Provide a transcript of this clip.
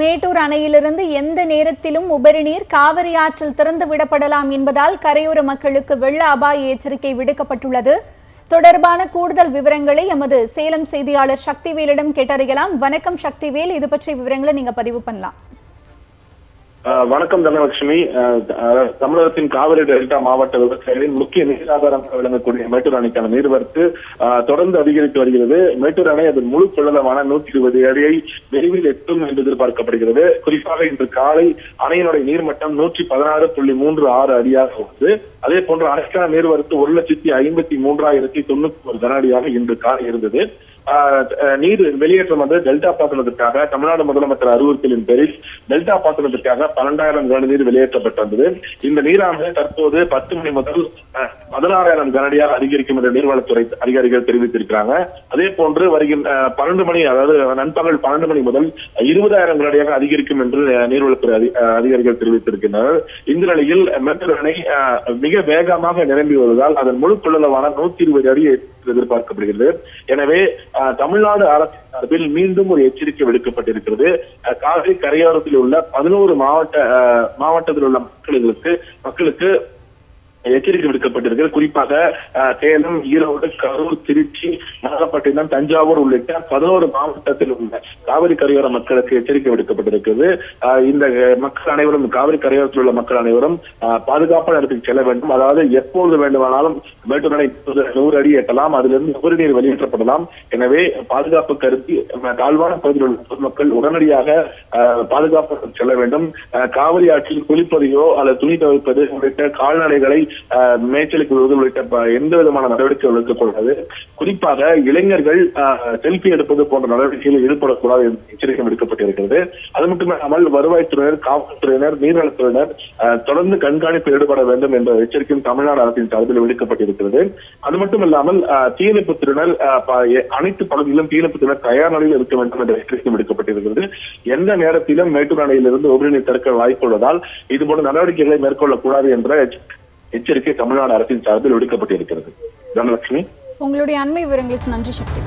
மேட்டூர் அணையிலிருந்து எந்த நேரத்திலும் உபரி நீர் காவிரி ஆற்றில் திறந்து விடப்படலாம் என்பதால் கரையோர மக்களுக்கு வெள்ள அபாய எச்சரிக்கை விடுக்கப்பட்டுள்ளது. தொடர்பான கூடுதல் விவரங்களை எமது சேலம் செய்தியாளர் சக்திவேலிடம் கேட்டறியலாம். வணக்கம் சக்திவேல். இது பற்றிய விவரங்களை நீங்க பதிவு பண்ணலாம். வணக்கம் தனலட்சுமி. தமிழகத்தின் காவிரி டெல்டா மாவட்ட விவசாயிகளின் முக்கிய நீராதாரமாக விளங்கக்கூடிய மேட்டூர் அணைக்கான நீர்வரத்து தொடர்ந்து அதிகரித்து வருகிறது. மேட்டூர் அணை அதன் முழு கொள்ளளவான நூற்றி இருபது அடியை விரைவில் எட்டும் என்று எதிர்பார்க்கப்படுகிறது. குறிப்பாக இன்று காலை அணையினுடைய நீர்மட்டம் நூற்றி பதினாறு புள்ளி மூன்று ஆறு அடியாக உள்ளது. அதே போன்று அணைக்கான நீர்வரத்து ஒரு லட்சத்தி ஐம்பத்தி மூன்றாயிரத்தி தொண்ணூத்தி ஒரு கன அடியாக இன்று காலை இருந்தது. நீர் வெளியேற்றம் வந்து டெல்டா பாசனத்திற்காக தமிழ்நாடு முதலமைச்சர் அறிவுறுத்தலின் பேரில் டெல்டா பாசனத்திற்காக பன்னெண்டாயிரம் கனநீர் வெளியேற்றப்பட்டிருந்தது இந்த நீரானது தற்போது பத்து மணி முதல் பதினாறாயிரம் கனடியாக அதிகரிக்கும் என்று நீர்வளத்துறை அதிகாரிகள் தெரிவித்திருக்கிறாங்க. அதே போன்று வருகின்ற பன்னெண்டு மணி அதாவது நண்பகல் பன்னெண்டு மணி முதல் இருபதாயிரம் கனடியாக அதிகரிக்கும் என்று நீர்வளத்துறை அதி- அதிகாரிகள் தெரிவித்திருக்கின்றனர். இந்த நிலையில் மேட்டூர் அணை மிக வேகமாக நிரம்பி வருவதால் அதன் முழு கொள்ளளவான நூத்தி இருபது அடி எதிர்பார்க்கப்படுகிறது. எனவே தமிழ்நாடு அரசு சார்பில் மீண்டும் ஒரு எச்சரிக்கை விடுக்கப்பட்டிருக்கிறது. காவிரி கரையோரத்தில் உள்ள பதினோரு மாவட்ட அஹ், மாவட்டத்தில் உள்ள மக்களுக்கு மக்களுக்கு எச்சரிக்கை விடுக்கப்பட்டிருக்கு குறிப்பாக சேலம் ஈரோடு கரூர் திருச்சி நாகப்பட்டினம் தஞ்சாவூர் உள்ளிட்ட பதினோரு மாவட்டத்தில் உள்ள காவிரி கரையோர மக்களுக்கு எச்சரிக்கை விடுக்கப்பட்டிருக்கிறது. இந்த மக்கள் அனைவரும் காவிரி கரையோரத்தில் உள்ள மக்கள் அனைவரும் அஹ், பாதுகாப்பான இடத்துக்கு செல்ல வேண்டும். அதாவது எப்போது வேண்டுமானாலும் மேட்டூர் அணை நூறு அடி எட்டலாம். அதிலிருந்து உபரி நீர் வெளியேற்றப்படலாம். எனவே பாதுகாப்பு கருதி தாழ்வான பகுதியில் உள்ள பொதுமக்கள் உடனடியாக பாதுகாப்பு செல்ல வேண்டும். காவிரி ஆற்றில் குளிப்பதையோ அல்லது துணி துவைப்பது உள்ளிட்ட கால்நடைகளை மேய்ச்சலுக்கு விடுவது உள்ளிட்ட எந்த விதமான நடவடிக்கைகள் எடுக்கக்கூடாது. குறிப்பாக இளைஞர்கள் செல்ஃபி எடுப்பது போன்ற நடவடிக்கைகளில் ஈடுபடக்கூடாது என்று எச்சரிக்கை விடுக்கப்பட்டிருக்கிறது. அது மட்டுமில்லாமல் வருவாய்த்துறையினர் காவல்துறையினர் நீர்வளத்துறையினர் தொடர்ந்து கண்காணிப்பில் ஈடுபட வேண்டும் என்ற எச்சரிக்கையும் தமிழ்நாடு அரசின் சார்பில் விடுக்கப்பட்டிருக்கிறது. அது மட்டுமில்லாமல் அஹ், தீயணைப்புத்துறையினர் அஹ், ப- எ- அனைத்து பகுதியிலும் தீயணைப்புத்துறையினர் தயார் நிலையில் இருக்க வேண்டும் என்ற எச்சரிக்கை விடுக்கப்பட்டிருக்கிறது. எந்த நேரத்திலும் மேட்டூர் அணையிலிருந்து உபரிநீர் திறக்க வாய்ப்புள்ளதால் இதுபோன்ற நடவடிக்கைகளை மேற்கொள்ளக்கூடாது என்ற எச்சரிக்கை தமிழ்நாடு அரசின் சார்பில் விடுக்கப்பட்டிருக்கிறது. தனலட்சுமி. உங்களுடைய அண்மை விவரங்களுக்கு நன்றி சக்தி.